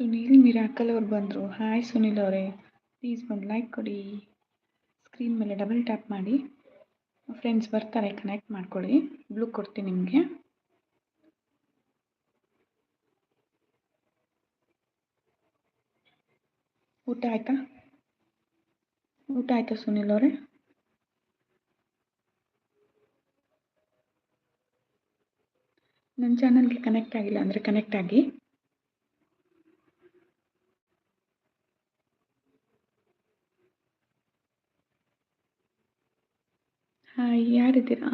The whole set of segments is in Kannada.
ಸುನೀಲ್ ಮಿರಾಕಲ್ ಅವ್ರು ಬಂದರು. ಹಾಯ್ ಸುನೀಲ್ ಅವರೇ. ಪ್ಲೀಸ್ ಒಂದು ಲೈಕ್ ಕೊಡಿ. ಸ್ಕ್ರೀನ್ ಮೇಲೆ ಡಬಲ್ ಟ್ಯಾಪ್ ಮಾಡಿ. ಫ್ರೆಂಡ್ಸ್ ಬರ್ತಾರೆ ಕನೆಕ್ಟ್ ಮಾಡ್ಕೊಳ್ಳಿ. ಬ್ಲೂ ಕೊಡ್ತೀನಿ ನಿಮಗೆ. ಊಟ ಆಯಿತಾ? ಊಟ ಆಯಿತಾ ಸುನೀಲ್ ಅವರೇ? ನನ್ನ ಚಾನಲ್ಗೆ ಕನೆಕ್ಟ್ ಆಗಿಲ್ಲ ಅಂದರೆ ಕನೆಕ್ಟ್ ಆಗಿ. Hi ಯಾರಿದ್ದೀರಾ?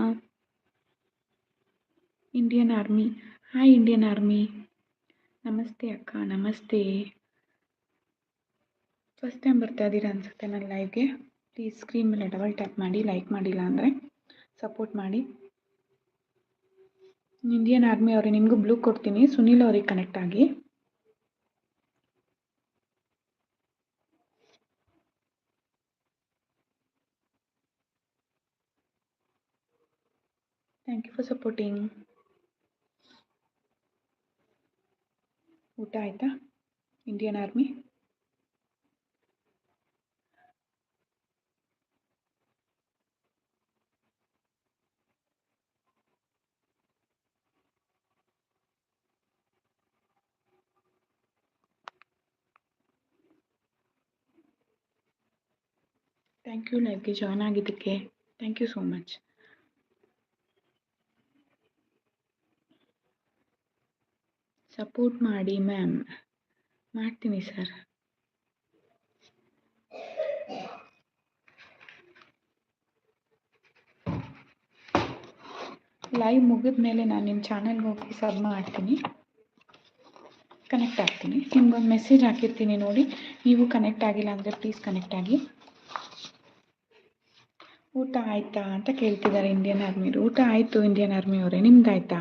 Indian army hi Indian army ನಮಸ್ತೆ ಅಕ್ಕ, ನಮಸ್ತೆ. ಫಸ್ಟ್ ಟೈಮ್ ಬರ್ತಾ ಇದ್ದೀರಾ ಅನಿಸುತ್ತೆ ನನ್ನ ಲೈವ್ಗೆ ಪ್ಲೀಸ್ ಸ್ಕ್ರೀನ್ ಮೇಲೆ ಡಬಲ್ ಟ್ಯಾಪ್ ಮಾಡಿ ಲೈಕ್ ಮಾಡಿಲ್ಲ ಅಂದರೆ ಸಪೋರ್ಟ್ ಮಾಡಿ. ಇಂಡಿಯನ್ ಆರ್ಮಿ ಅವರೇ, ನಿಮಗೂ ಬ್ಲೂ ಕೊಡ್ತೀನಿ. ಸುನೀಲ್ ಅವ್ರಿಗೆ ಕನೆಕ್ಟ್ ಆಗಿ. ಥ್ಯಾಂಕ್ ಯು ಫಾರ್ ಸಪೋರ್ಟಿಂಗ್ ಊಟ ಆಯಿತಾ? ಇಂಡಿಯನ್ ಆರ್ಮಿ ಥ್ಯಾಂಕ್ ಯು ಲೈವ್ಗೆ ಜಾಯ್ನ್ ಆಗಿದ್ದಕ್ಕೆ. Thank you so much support ಮಾಡಿ, ಮ್ಯಾಮ್. ಮಾಡ್ತೀನಿ, ಸರ್. ಲೈವ್ ಮುಗಿದ ಮೇಲೆ ನಾನು ನಿಮ್ಮ ಚಾನಲ್ಗೆ ಹೋಗಿ ಸಬ್ ಮಾಡ್ತೀನಿ. ಕನೆಕ್ಟ್ ಆಗ್ತೀನಿ. ನಿಮ್ಗೊಂದು ಮೆಸೇಜ್ ಹಾಕಿರ್ತೀನಿ ನೋಡಿ. ನೀವು ಕನೆಕ್ಟ್ ಆಗಿಲ್ಲ ಅಂದರೆ ಪ್ಲೀಸ್ ಕನೆಕ್ಟ್ ಆಗಿ. ಊಟ ಆಯಿತಾ ಅಂತ ಕೇಳ್ತಿದ್ದಾರೆ ಇಂಡಿಯನ್ ಆರ್ಮಿಯವರು ಊಟ ಆಯಿತು ಇಂಡಿಯನ್ ಆರ್ಮಿಯವರೇ ನಿಮ್ದು ಆಯಿತಾ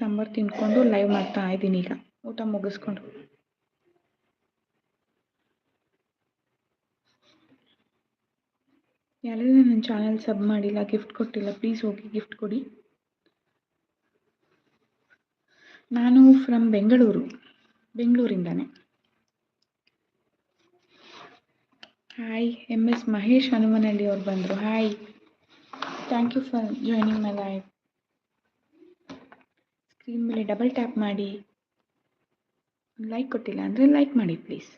ಸಾಂಬಾರು ತಿನ್ಕೊಂಡು ಲೈವ್ ಮಾಡ್ತಾ ಇದ್ದೀನಿ ಈಗ. ಊಟ ಮುಗಿಸ್ಕೊಂಡು. ಯಾರೆಲ್ಲ ನನ್ನ ಚಾನಲ್ ಸಬ್ ಮಾಡಿಲ್ಲ ಗಿಫ್ಟ್ ಕೊಟ್ಟಿಲ್ಲ ಪ್ಲೀಸ್ ಹೋಗಿ ಗಿಫ್ಟ್ ಕೊಡಿ. ನಾನು from Bengaluru, ಬೆಂಗಳೂರಿಂದಾನೆ. Hi M S Mahesh Hanumanahalli ಅವ್ರು ಬಂದರು. Hi thank you for joining my live screen ಮೇಲೆ ಡಬಲ್ ಟ್ಯಾಪ್ ಮಾಡಿ. ಲೈಕ್ ಕೊಟ್ಟಿಲ್ಲ ಅಂದರೆ ಲೈಕ್ ಮಾಡಿ ಪ್ಲೀಸ್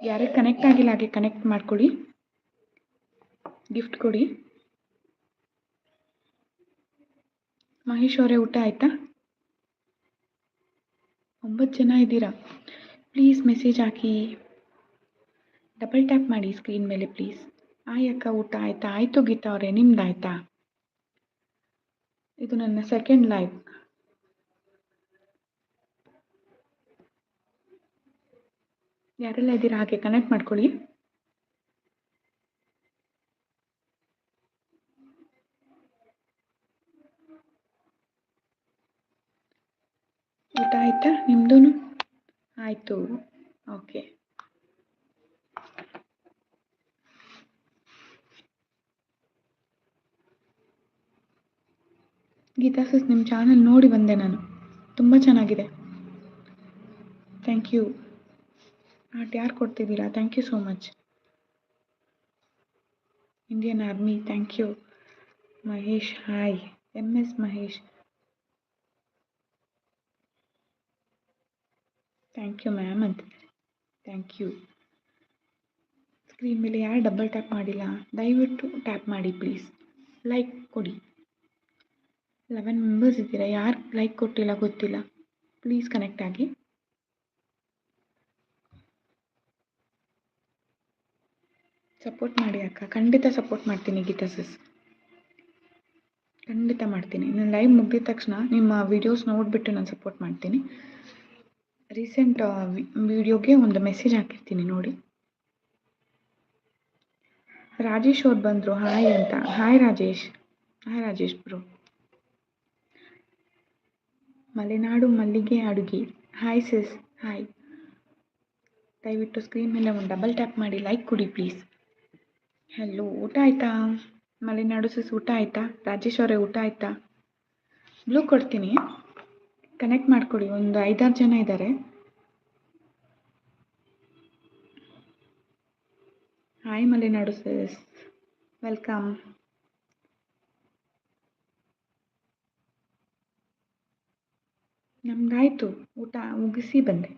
ಯಾರಿಗೆ ಕನೆಕ್ಟ್ ಆಗಿಲ್ಲ ಹಾಗೆ ಕನೆಕ್ಟ್ ಮಾಡ್ಕೊಳ್ಳಿ. ಗಿಫ್ಟ್ ಕೊಡಿ. ಮಹೇಶ್ ಅವರೇ ಊಟ ಆಯಿತಾ? ಒಂಬತ್ತು ಜನ ಇದ್ದೀರಾ? ಪ್ಲೀಸ್ ಮೆಸೇಜ್ ಹಾಕಿ. ಡಬಲ್ ಟ್ಯಾಪ್ ಮಾಡಿ ಸ್ಕ್ರೀನ್ ಮೇಲೆ ಪ್ಲೀಸ್ ಆಯ್ ಅಕ್ಕ ಊಟ ಆಯಿತಾ? ಆಯಿತು ಗೀತಾ ಅವರೇ ನಿಮ್ದು ಆಯಿತಾ ಇದು ನನ್ನ ಸೆಕೆಂಡ್ ಲೈಫ್ ಯಾರೆಲ್ಲ ಇದ್ದೀರಾ ಹಾಗೆ ಕನೆಕ್ಟ್ ಮಾಡ್ಕೊಳ್ಳಿ. ಊಟ ಆಯ್ತಾ? ನಿಮ್ದು ಆಯಿತು. ಓಕೆ ಗೀತಾ ಸಿಸ್ ನಿಮ್ಮ ಚಾನಲ್ ನೋಡಿ ಬಂದೆ ನಾನು. ತುಂಬ ಚೆನ್ನಾಗಿದೆ. ಥ್ಯಾಂಕ್ ಯು ಆರ್ಟ್ ಯಾರು ಕೊಡ್ತಿದ್ದೀರಾ? Thank you so much Indian army thank you Mahesh hi M S Mahesh. Thank you ma'am ಅಂತಿದ್ದಾರೆ ಥ್ಯಾಂಕ್ ಯು ಸ್ಕ್ರೀನ್ ಮೇಲೆ ಯಾರು ಡಬಲ್ ಟ್ಯಾಪ್ ಮಾಡಿಲ್ಲ? ದಯವಿಟ್ಟು ಟ್ಯಾಪ್ ಮಾಡಿ ಪ್ಲೀಸ್ ಲೈಕ್ ಕೊಡಿ. ಲೆವೆನ್ ಮೆಂಬರ್ಸ್ ಇದ್ದೀರಾ? ಯಾರು ಲೈಕ್ ಕೊಟ್ಟಿಲ್ಲ, ಗೊತ್ತಿಲ್ಲ. ಪ್ಲೀಸ್ ಕನೆಕ್ಟ್ ಆಗಿ. ಸಪೋರ್ಟ್ ಮಾಡಿ ಅಕ್ಕ. ಖಂಡಿತ ಸಪೋರ್ಟ್ ಮಾಡ್ತೀನಿ ಗೀತಾ ಸಿಸ್ ಖಂಡಿತ ಮಾಡ್ತೀನಿ. ನಾನು ಲೈವ್ ಮುಗಿದ ತಕ್ಷಣ ನಿಮ್ಮ ವೀಡಿಯೋಸ್ ನೋಡಿಬಿಟ್ಟು ನಾನು ಸಪೋರ್ಟ್ ಮಾಡ್ತೀನಿ. ರೀಸೆಂಟ್ ವಿಡಿಯೋಗೆ ಒಂದು ಮೆಸೇಜ್ ಹಾಕಿರ್ತೀನಿ ನೋಡಿ. ರಾಜೇಶ್ ಅವ್ರು ಬಂದರು. ಹಾಯ್ ಅಂತ. Hi Rajesh. Hi Rajesh bro Malenadu ಮಲ್ಲಿಗೆ ಅಡುಗೆ. ಹಾಯ್ ಸಿಸ್ ಹಾಯ್ ದಯವಿಟ್ಟು ಸ್ಕ್ರೀನ್ ಮೇಲೆ ಒಂದು ಡಬಲ್ ಟ್ಯಾಪ್ ಮಾಡಿ ಲೈಕ್ ಕೊಡಿ ಪ್ಲೀಸ್ ಹಲೋ ಊಟ ಆಯಿತಾ? ಮಲೆನಾಡು ಸಿಸ್ ಊಟ ಆಯಿತಾ? ರಾಜೇಶ್ ಅವರೇ, ಊಟ ಆಯಿತಾ? ಬ್ಲೂ ಕೊಡ್ತೀನಿ. ಕನೆಕ್ಟ್ ಮಾಡಿಕೊಡಿ, ಒಂದು ಐದಾರು ಜನ ಇದ್ದಾರೆ ಹಾಯ್ ಮಲೆನಾಡು ಸಿಸ್ ವೆಲ್ಕಮ್ ನಮ್ದಾಯಿತು ಊಟ ಮುಗಿಸಿ ಬಂದೆ.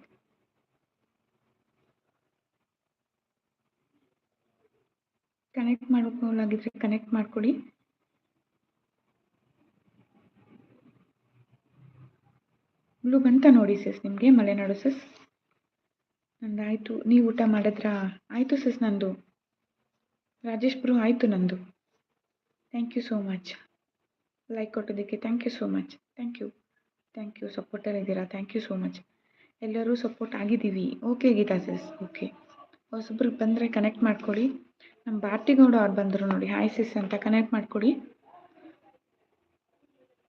ಕನೆಕ್ಟ್ ಮಾಡ್ಕೊಳ್ಳಾಗಿದ್ರೆ ಕನೆಕ್ಟ್ ಮಾಡ್ಕೊಡಿ ಬ್ಲೂ ಬಂತ ನೋಡಿ ಸಿಸ್ ನಿಮಗೆ, ಮಲೆನಾಡು ಸಿಸ್? ನಂದಾಯಿತು, ನೀವು ಊಟ ಮಾಡಿದ್ರಾ? ಆಯಿತು ಸಿಸ್ ನಂದು. ರಾಜೇಶ್ ಬ್ರು, ಆಯಿತು ನಂದು. Thank you so much like ಕೊಟ್ಟೋದಕ್ಕೆ thank you so much thank you thank you supporter ಇದ್ದೀರಾ? ಥ್ಯಾಂಕ್ ಯು ಸೋ ಮಚ್ ಎಲ್ಲರೂ ಸಪೋರ್ಟ್ ಆಗಿದ್ದೀವಿ. ಓಕೆ ಗೀತಾ ಸಿಸ್ ಓಕೆ ಹೊಸಬ್ರಿಗೆ ಬಂದರೆ ಕನೆಕ್ಟ್ ಮಾಡ್ಕೊಳ್ಳಿ. ನಮ್ಮ ಭಾರತಿಗೌಡ ಅವ್ರು ಬಂದರು ನೋಡಿ. ಹಾಯ್ ಸಿಸ್ ಅಂತ ಕನೆಕ್ಟ್ ಮಾಡ್ಕೊಳ್ಳಿ.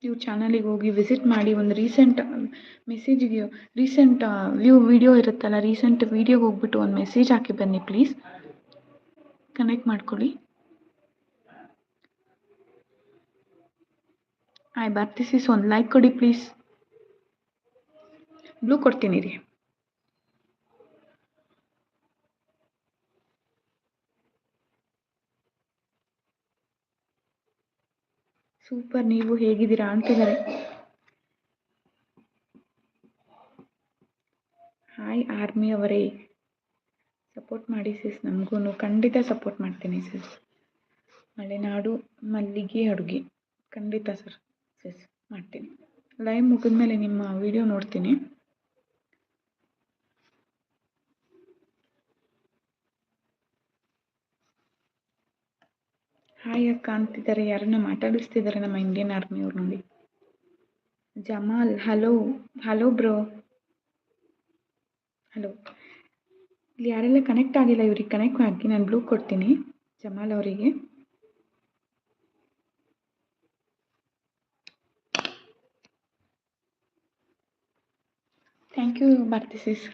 ನೀವು ಚಾನಲಿಗೆ ಹೋಗಿ ವಿಸಿಟ್ ಮಾಡಿ ಒಂದು ರೀಸೆಂಟ್ ಮೆಸೇಜಿಗೆ ರೀಸೆಂಟ್ ವ್ಯೂ ವಿಡಿಯೋ ಇರುತ್ತಲ್ಲ ರೀಸೆಂಟ್ ವೀಡಿಯೋಗೆ ಹೋಗ್ಬಿಟ್ಟು ಒಂದು ಮೆಸೇಜ್ ಹಾಕಿ ಬನ್ನಿ ಪ್ಲೀಸ್ ಕನೆಕ್ಟ್ ಮಾಡ್ಕೊಳ್ಳಿ. ಹಾಯ್ ಬರ್ತಿಸಿಸ್ ಸಿಸ್ ಒಂದು ಲೈಕ್ ಕೊಡಿ ಪ್ಲೀಸ್ ಬ್ಲೂ ಕೊಡ್ತೀನಿ ರೀ ಸೂಪರ್ ನೀವು ಹೇಗಿದ್ದೀರಾ ಅಂತಿದ್ದಾರೆ. ಹಾಯ್ ಆರ್ಮಿ ಅವರೇ. ಸಪೋರ್ಟ್ ಮಾಡಿ ಸಿಸ್ ನಮಗೂ ಖಂಡಿತ ಸಪೋರ್ಟ್ ಮಾಡ್ತೀನಿ ಸಿಸ್ ಮಲೆನಾಡು ಮಲ್ಲಿಗೆ ಅಡುಗೆ. ಖಂಡಿತ ಸರ್ ಸಿಸ್ ಮಾಡ್ತೀನಿ. ಲೈವ್ ಮುಗಿದ್ಮೇಲೆ ನಿಮ್ಮ ವಿಡಿಯೋ ನೋಡ್ತೀನಿ. ಹಾಯ್ ಅಕ್ಕ ಅಂತಿದ್ದಾರೆ. ಯಾರನ್ನ ಮಾತಾಡಿಸ್ತಿದ್ದಾರೆ ನಮ್ಮ ಇಂಡಿಯನ್ ಆರ್ಮಿಯವ್ರು ನೋಡಿ. Jamal, hello hello bro. Hello. ಇಲ್ಲಿ ಯಾರೆಲ್ಲ ಕನೆಕ್ಟ್ ಆಗಿಲ್ಲ, ಇವ್ರಿಗೆ ಕನೆಕ್ಟ್ ಆಗಿ ನಾನು ಬ್ಲೂ ಕೊಡ್ತೀನಿ ಜಮಾಲ್ ಅವರಿಗೆ. ಥ್ಯಾಂಕ್ ಯು ಭಾರತಿ ಸಿಸ್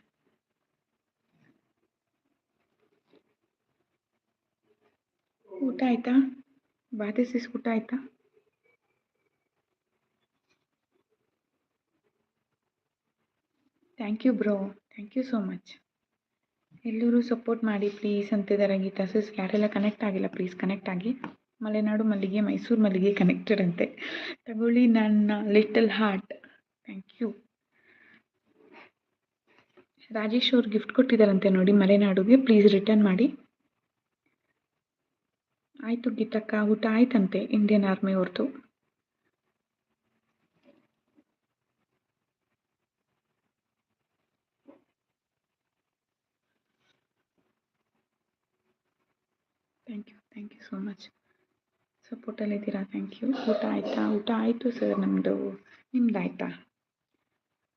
ಊಟ ಆಯ್ತಾ? ಬಾತೆ ಸಿಸ್ ಊಟ ಆಯ್ತಾ? Thank you bro thank you so much ಎಲ್ಲರೂ ಸಪೋರ್ಟ್ ಮಾಡಿ ಪ್ಲೀಸ್ ಅಂತಿದ್ದಾರೆ ಗೀತಾ ಸಿಸ್ ಯಾರೆಲ್ಲ ಕನೆಕ್ಟ್ ಆಗಿಲ್ಲ ಪ್ಲೀಸ್ ಕನೆಕ್ಟ್ ಆಗಿ. ಮಲೆನಾಡು ಮಲ್ಲಿಗೆ, ಮೈಸೂರು ಮಲ್ಲಿಗೆ ಕನೆಕ್ಟೆಡ್ ಅಂತೆ. ತಗೊಳ್ಳಿ ನನ್ನ little heart thank you Rajesh ಅವ್ರು ಗಿಫ್ಟ್ ಕೊಟ್ಟಿದ್ದಾರಂತೆ ನೋಡಿ ಮಲೆನಾಡುಗೆ. ಪ್ಲೀಸ್ ರಿಟರ್ನ್ ಮಾಡಿ. ಆಯಿತು ಗೀತಕ್ಕ, ಊಟ ಆಯ್ತಂತೆ Indian army thank you thank you so much ಸಪೋರ್ಟಲ್ಲಿದ್ದೀರಾ thank you ಊಟ ಆಯಿತಾ? ಊಟ ಆಯಿತು ಸರ್ ನಮ್ಮದು ನಿಮ್ದು ಆಯಿತಾ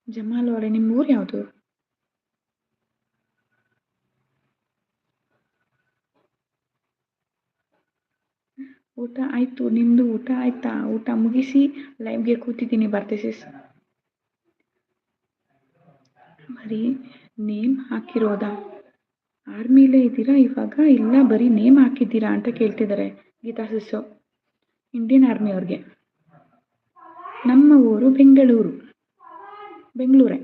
ಜಮಾಲ್ ಅವರೇ ನಿಮ್ಮ ಊರು ಯಾವುದು? ಊಟ ಆಯಿತು ನಿಮ್ಮದು ಊಟ ಆಯಿತಾ? ಊಟ ಮುಗಿಸಿ ಲೈವ್ಗೆ ಕೂತಿದ್ದೀನಿ ಬರ್ತೀಸಿಸ್ ಸಿಸ್ ಬರೀ ನೇಮ್ ಹಾಕಿರೋದಾ? ಆರ್ಮಿಲೇ ಇದ್ದೀರಾ ಇವಾಗ? ಇಲ್ಲ, ಬರೀ ನೇಮ್ ಹಾಕಿದ್ದೀರಾ ಅಂತ ಕೇಳ್ತಿದ್ದಾರೆ ಗೀತಾ ಸಿಸ್ಸು. ಇಂಡಿಯನ್ ಆರ್ಮಿ ಅವ್ರಿಗೆ. ನಮ್ಮ ಊರು ಬೆಂಗಳೂರು. ಬೆಂಗಳೂರೇ.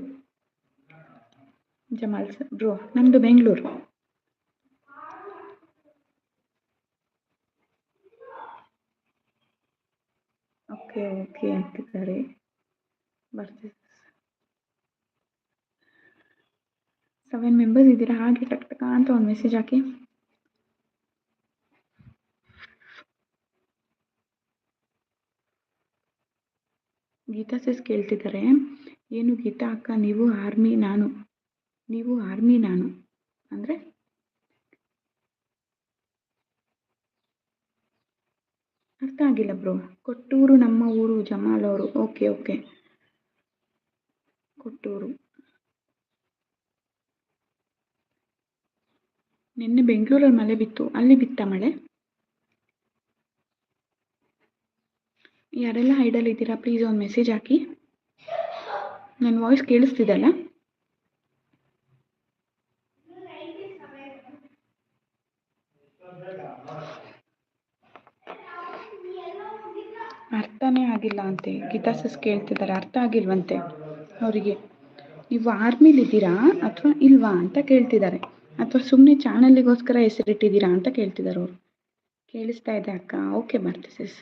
ಜಮಾಲ್ ಸರ್ ಬ್ರೋ ನಮ್ಮದು ಬೆಂಗಳೂರು. ಓಕೆ ಓಕೆ ಅಂತಿದ್ದಾರೆ ಬರ್ತೀವಿ. ಸೆವೆನ್ ಮೆಂಬರ್ಸ್ ಇದ್ದೀರಾ? ಹಾಗೆ ಟಕ್ ಟಕ ಅಂತ ಒಂದು ಮೆಸೇಜ್ ಹಾಕಿ. ಗೀತಾ ಸೆಸ್ ಕೇಳ್ತಿದ್ದಾರೆ, ಏನು ಗೀತಾ ಅಕ್ಕ, ನೀವು ಆರ್ಮಿ ನಾನು. ನೀವು ಆರ್ಮಿ ನಾನು. ಅಂದರೆ ಅರ್ಥ ಆಗಿಲ್ಲ ಬ್ರೋ. ಕೊಟ್ಟೂರು ನಮ್ಮ ಊರು ಜಮಾಲ್ ಅವರು. Okay okay. ಕೊಟ್ಟೂರು. ನಿನ್ನೆ ಬೆಂಗಳೂರಲ್ಲಿ ಮಳೆ ಬಿತ್ತು. ಅಲ್ಲಿ ಬಿತ್ತ ಮಳೆ? ಯಾರೆಲ್ಲ ಹೈಡಲ್ ಇದ್ದೀರಾ ಪ್ಲೀಸ್ ಒಂದು ಮೆಸೇಜ್ ಹಾಕಿ. ನನ್ನ ವಾಯ್ಸ್ ಕೇಳಿಸ್ತಿದಲ್ಲ ಅರ್ಥನೇ ಆಗಿಲ್ಲ ಅಂತೆ. ಗೀತಾ ಸಿಸ್ ಕೇಳ್ತಿದ್ದಾರೆ, ಅರ್ಥ ಆಗಿಲ್ವಂತೆ. ಅವರಿಗೆ ನೀವು ಆರ್ಮಿಲಿದ್ದೀರಾ ಅಥವಾ ಇಲ್ವಾ? ಅಂತ ಕೇಳ್ತಿದ್ದಾರೆ. ಅಥವಾ ಸುಮ್ಮನೆ ಚಾನಲ್ಗೋಸ್ಕರ ಹೆಸರಿಟ್ಟಿದ್ದೀರಾ ಅಂತ ಕೇಳ್ತಿದ್ದಾರೆ ಅವರು. ಕೇಳಿಸ್ತಾ ಇದೆ ಅಕ್ಕ. ಓಕೆ ಬರ್ತೆ ಸಿಸ್.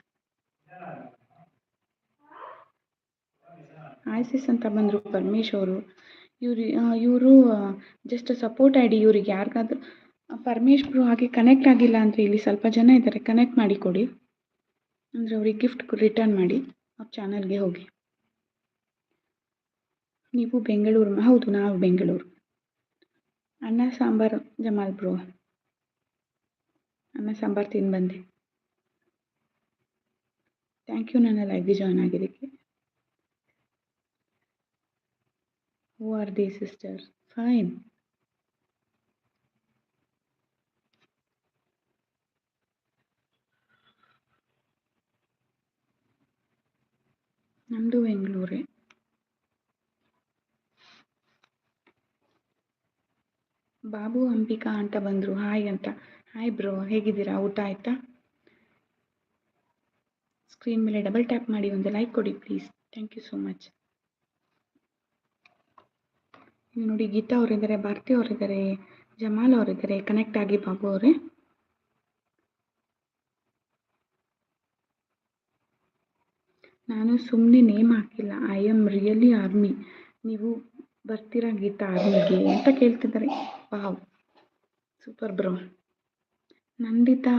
ಆಯ್ಸಿಸ್ ಅಂತ ಬಂದರು ಪರಮೇಶ್ ಅವರು. ಇವ್ರು ಇವರು ಜಸ್ಟ್ ಸಪೋರ್ಟ್ ಐ ಡಿ ಇವ್ರಿಗೆ ಯಾರಿಗಾದ್ರೂ. ಪರಮೇಶ್ ಹಾಗೆ ಕನೆಕ್ಟ್ ಆಗಿಲ್ಲ ಅಂದರೆ ಇಲ್ಲಿ ಸ್ವಲ್ಪ ಜನ ಇದ್ದಾರೆ. ಕನೆಕ್ಟ್ ಮಾಡಿ ಕೊಡಿ. ಅಂದರೆ ಅವ್ರಿಗೆ ಗಿಫ್ಟ್ ರಿಟರ್ನ್ ಮಾಡಿ ಅವ್ರ ಚಾನಲ್ಗೆ ಹೋಗಿ. ನೀವು ಬೆಂಗಳೂರು, ಹೌದು ನಾವು ಬೆಂಗಳೂರು. ಅನ್ನ, ಸಾಂಬಾರು, ಜಮಾಲ್ ಬ್ರೋ ಅನ್ನ, ಸಾಂಬಾರು ತಿಂದು ಬಂದೆ. ಥ್ಯಾಂಕ್ ಯು ನನ್ನ ಲೈವ್ಗೆ ಜಾಯ್ನ್ ಆಗಿದ್ದಕ್ಕೆ. Who are the sister fine ನಮ್ಮದು ಬೆಂಗಳೂರೇ. ಬಾಬು ಅಂಬಿಕಾ ಅಂತ ಬಂದರು. ಹಾಯ್ ಅಂತ. ಹಾಯ್ ಬ್ರೋ ಹೇಗಿದ್ದೀರಾ? ಊಟ ಆಯಿತಾ? ಸ್ಕ್ರೀನ್ ಮೇಲೆ ಡಬಲ್ ಟ್ಯಾಪ್ ಮಾಡಿ ಒಂದು ಲೈಕ್ ಕೊಡಿ please thank you so much ನೋಡಿ ಗೀತಾ ಅವರಿದ್ದಾರೆ, ಭಾರತಿ ಅವರಿದ್ದಾರೆ, ಜಮಾಲ್ ಅವರಿದ್ದಾರೆ. ಕನೆಕ್ಟ್ ಆಗಿ ಬಾಬು ಅವರೇ. ನಾನು ಸುಮ್ಮನೆ ನೇಮ್ ಹಾಕಿಲ್ಲ. ಐ ಆಮ್ ರಿಯಲಿ ಆರ್ಮಿ ನೀವು ಬರ್ತೀರಾ ಗೀತಾ? ಆರ್ಮಿಗೆ ಅಂತ ಕೇಳ್ತಿದ್ದಾರೆ. Wow super bro Nandita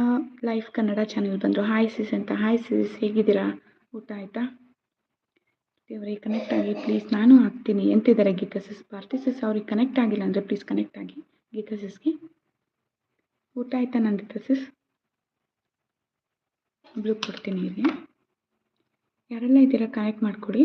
life Kannada channel ಬಂದರು. ಹಾಯ್ ಸಿಸ್ ಅಂತ. ಹಾಯ್ ಸಿಸ್ ಹೇಗಿದ್ದೀರಾ? ಊಟ ಆಯಿತಾ? ದೇವರೇ ಕನೆಕ್ಟ್ ಆಗಿ ಪ್ಲೀಸ್ ನಾನು ಹಾಕ್ತೀನಿ ಎಂತಿದ್ದಾರೆ ಗೀತಾ ಸಿಸ್ ಭಾರತಿ ಸಿಸ್ ಅವ್ರಿಗೆ ಕನೆಕ್ಟ್ ಆಗಿಲ್ಲ ಅಂದರೆ ಪ್ಲೀಸ್ ಕನೆಕ್ಟ್ ಆಗಿ. ಗೀತಾ ಸಿಸ್ಗೆ ಊಟ ಆಯಿತಾ ನಂದಿತಾ ಸಿಸ್ ಬ್ಲೂ ಕೊಡ್ತೀನಿ ಇಲ್ಲಿ ಯಾರೆಲ್ಲ ಇದ್ದೀರಾ? ಕನೆಕ್ಟ್ ಮಾಡಿಕೊಡಿ.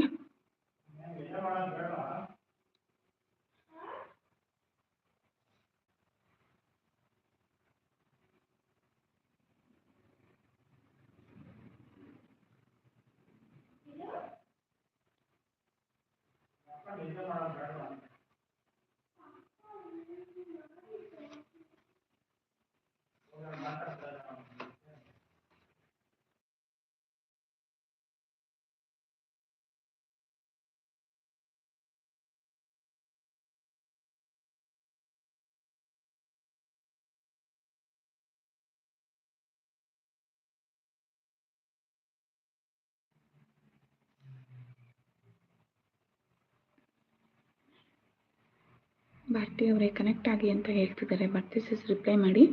ಭಾರತಿ ಅವರೇ ಕನೆಕ್ಟ್ ಆಗಿ ಅಂತ ಹೇಳ್ತಿದ್ದಾರೆ. ಭಾರತಿ ಸಿಸ್ ರಿಪ್ಲೈ ಮಾಡಿ.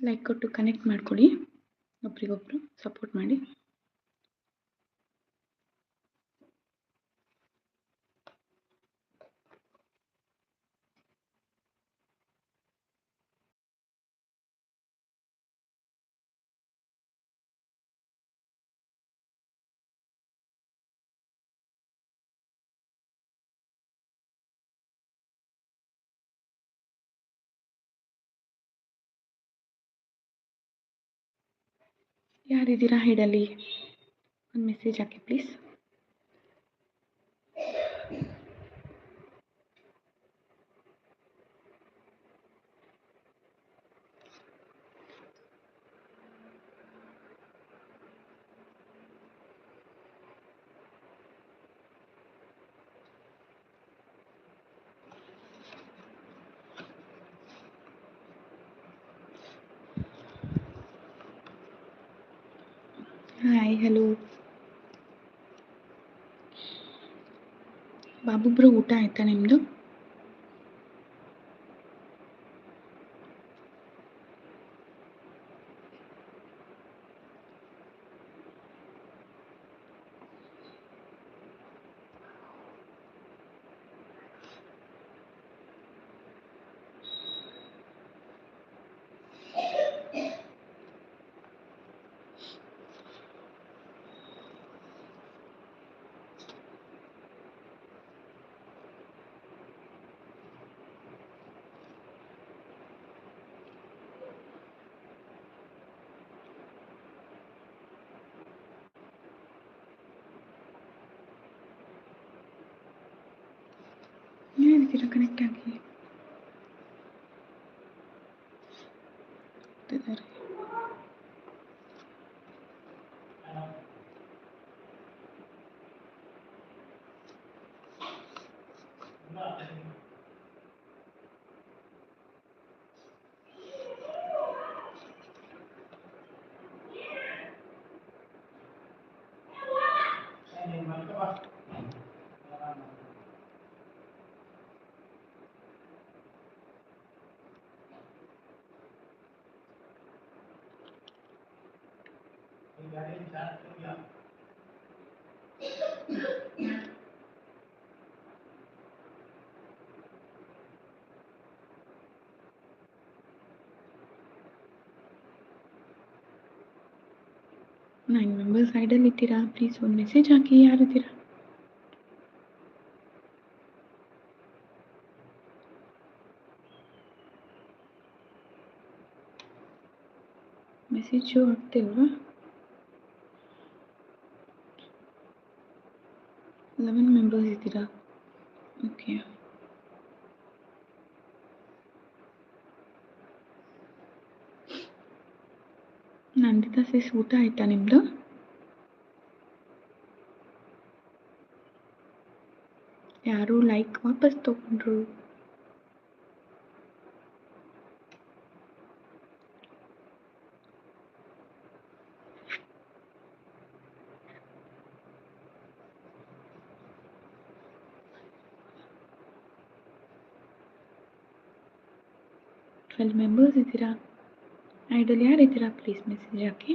ಲೈಕ್ ಕೊಟ್ಟು ಕನೆಕ್ಟ್ ಮಾಡ್ಕೊಳ್ಳಿ. ಒಬ್ರಿಗೊಬ್ರು ಸಪೋರ್ಟ್ ಮಾಡಿ. ಯಾರಿದ್ದೀರಾ ಹೇಳಲಿ ಒಂದು message hockey please hi hello Babu bro ಊಟ ಆಯ್ತಾ ನಿಮ್ಮದು ಏನಿದ್ದೀರಾ ಕನೆಕ್ಟ್ ಆಗಿ ಕೂತಿದ್ದಾರೆ. ನೈನ್ ಮೆಂಬರ್ಸ್ ಸೈಡಲ್ಲಿ ಇದ್ದೀರಾ ಪ್ಲೀಸ್ ಒಂದು ಮೆಸೇಜ್ ಹಾಕಿ ಯಾರಿದ್ದೀರಾ ಮೆಸೇಜು ಆಗ್ತಿಲ್ವಾ ಲೆವೆನ್ ಮೆಂಬರ್ಸ್ ಇದ್ದೀರಾ ಓಕೆ ನಂದಿತಾ ಸಿಸ್ ಊಟ ಆಯ್ತಾ ನಿಮ್ಮದು ಯಾರು ಲೈಕ್ ವಾಪಸ್ ತಗೊಂಡ್ರು ಟ್ವೆಲ್ ಮೆಂಬರ್ಸ್ ಇದ್ದೀರಾ ಐಡಲ್ ಯಾರಿದ್ದೀರಾ ಪ್ಲೀಸ್ ಮೆಸೇಜ್ ಹಾಕಿ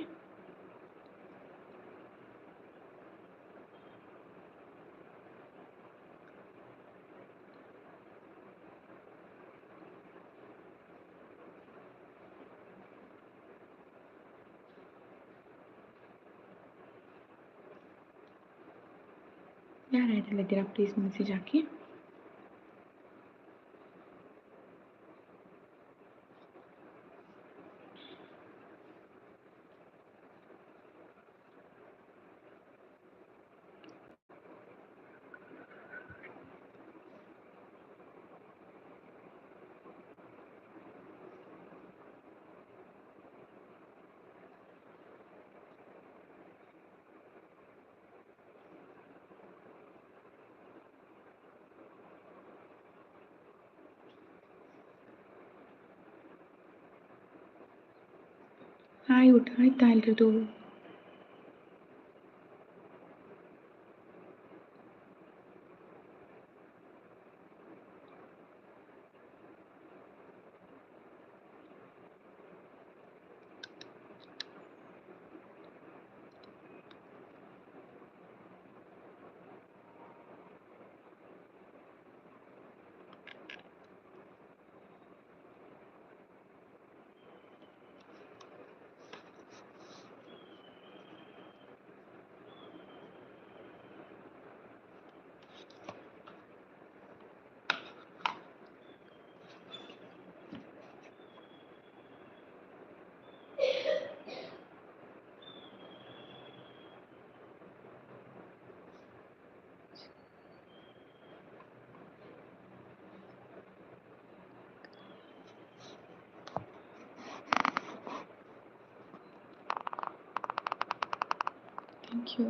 ಯಾರು ಐಡಲ್ ಇದ್ದೀರಾ ಪ್ಲೀಸ್ ಮೆಸೇಜ್ ಹಾಕಿ ಹಾಯ್ ಊಟ ಆಯ್ತಾ ಎಲ್ರದು ಥ್ಯಾಂಕ್ ಯು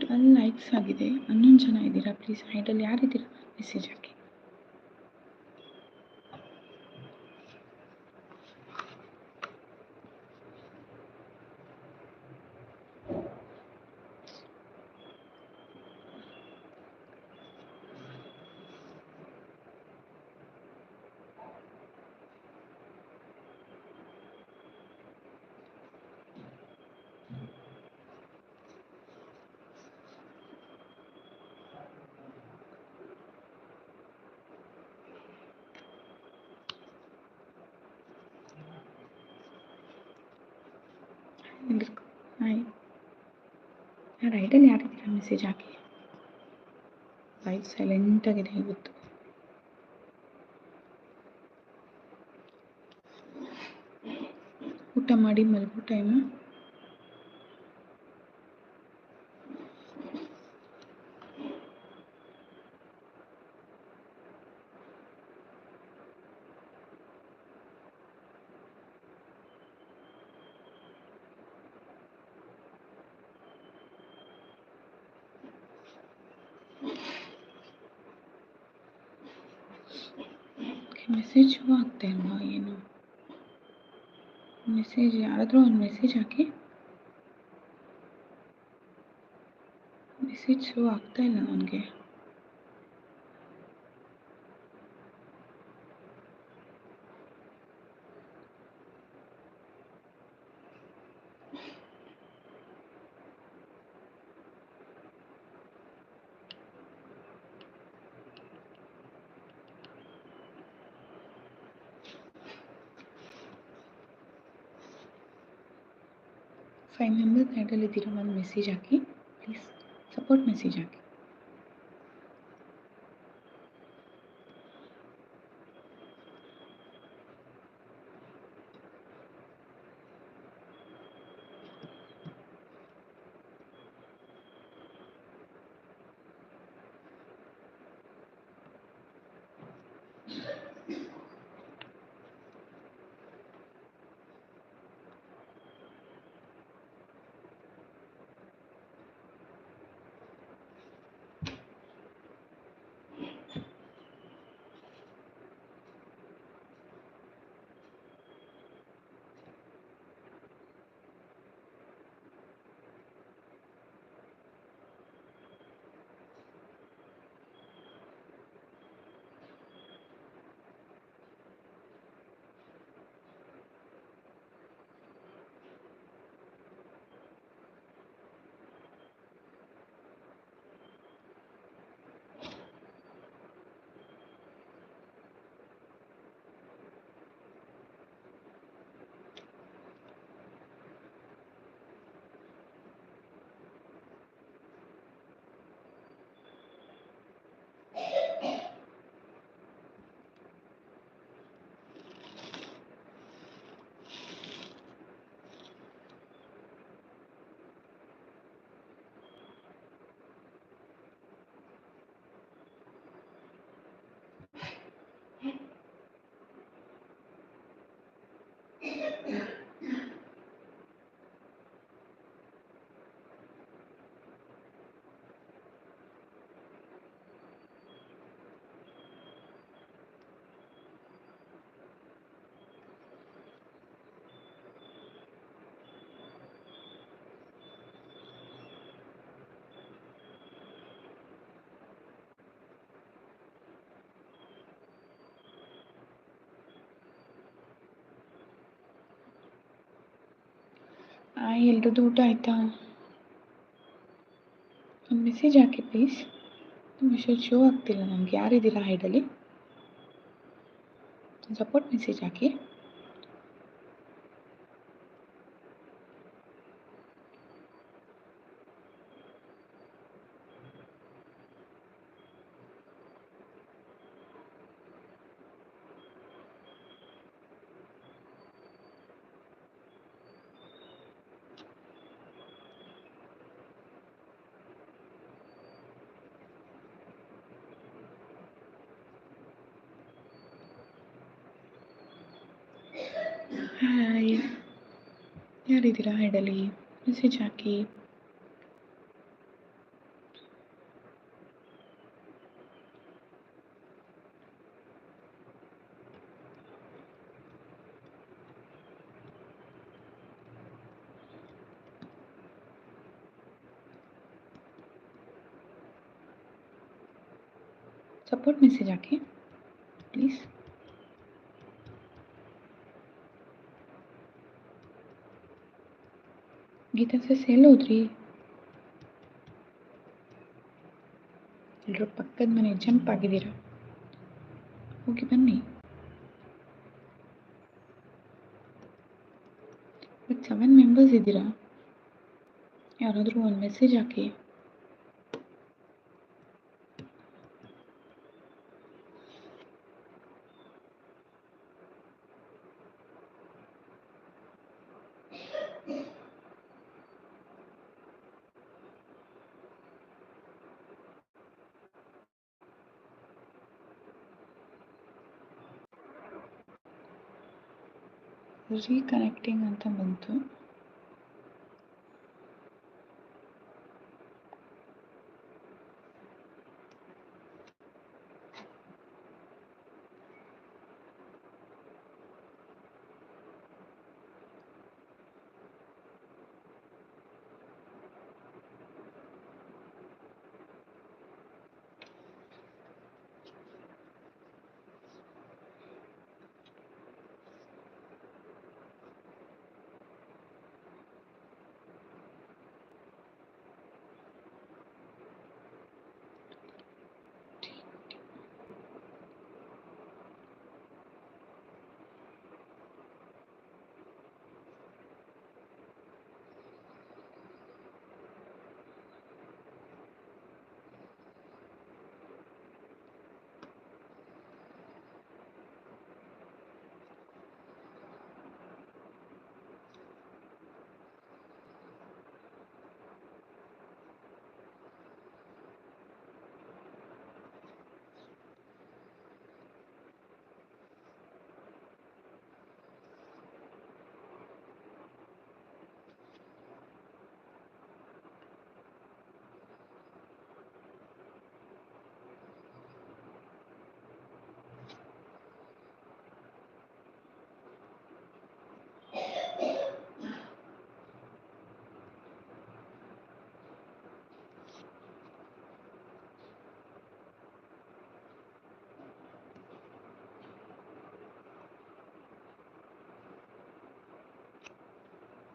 ಟ್ವೆಲ್ ಲೈಕ್ಸ್ ಆಗಿದೆ. ಹನ್ನೊಂದು ಜನ ಇದ್ದೀರಾ? ಪ್ಲೀಸ್ ಐಡಲ್ ಯಾರಿದ್ದೀರಾ? ಮೆಸೇಜ್ ಹಾಕಿ. ಎಲ್ರಿಗೂ ಹಾಯ್ ಯಾರು ಐಡಲ್ ಯಾರಿದ್ದೀರಾ ಮೆಸೇಜ್ ಹಾಕಿ ಲೈಫ್ ಸೈಲೆಂಟಾಗಿದೆ ಇವತ್ತು ಊಟ ಮಾಡಿ ಮಲಗೋ ಟೈಮು ಮೆಸೇಜ್ ಶೋ ಆಗ್ತಾ ಇಲ್ವಾ ಏನು ಮೆಸೇಜ್ ಯಾರಾದರೂ ಒಂದು ಮೆಸೇಜ್ ಹಾಕಿ ಮೆಸೇಜ್ ಶೋ ಆಗ್ತಾ ಇಲ್ಲ ನನಗೆ ಫೈವ್ ಮೆಂಬರ್ಸ್ ಆ್ಯಡಲ್ಲಿದ್ದೀರಾ ಒಂದು ಮೆಸೇಜ್ ಹಾಕಿ ಪ್ಲೀಸ್ ಸಪೋರ್ಟ್ ಮೆಸೇಜ್ ಹಾಕಿ ಹಾಯ್ ಎಲ್ರದ್ದು ಊಟ ಆಯಿತಾ? ಒಂದು ಮೆಸೇಜ್ ಹಾಕಿ ಪ್ಲೀಸ್ ಮೆಸೇಜ್ ಶೋ ಆಗ್ತಿಲ್ಲ ನನಗೆ. ಯಾರಿದ್ದೀರಾ ಹೈಡಲ್ಲಿ ಸಪೋರ್ಟ್ ಮೆಸೇಜ್ ಹಾಕಿ. ಹಾಯ್ ಯಾರಿದ್ದೀರಾ ಹೈಡಲ್ಲಿ ಮೆಸೇಜ್ ಹಾಕಿ ಸಪೋರ್ಟ್ ಮೆಸೇಜ್ ಹಾಕಿ ಪ್ಲೀಸ್ ಗೀತಾ ಸಸ್ ಎಲ್ಲೋದ್ರಿ ಎಲ್ಲರೂ ಪಕ್ಕದ ಮನೆ ಜಂಪ್ ಆಗಿದ್ದೀರಾ ಹೋಗಿ ಬನ್ನಿ ಬಟ್ ಸೆವೆನ್ ಮೆಂಬರ್ಸ್ ಇದ್ದೀರಾ ಯಾರಾದರೂ ಒಂದು ಮೆಸೇಜ್ ಹಾಕಿ ರೀಕನೆಕ್ಟಿಂಗ್ ಅಂತ ಬಂತು.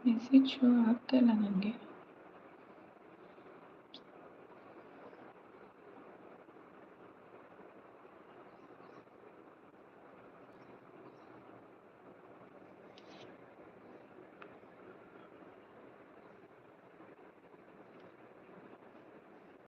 ಮೆಸೇಜ್ ಶೋ ಆಗ್ತಾ ಇಲ್ಲ ನನಗೆ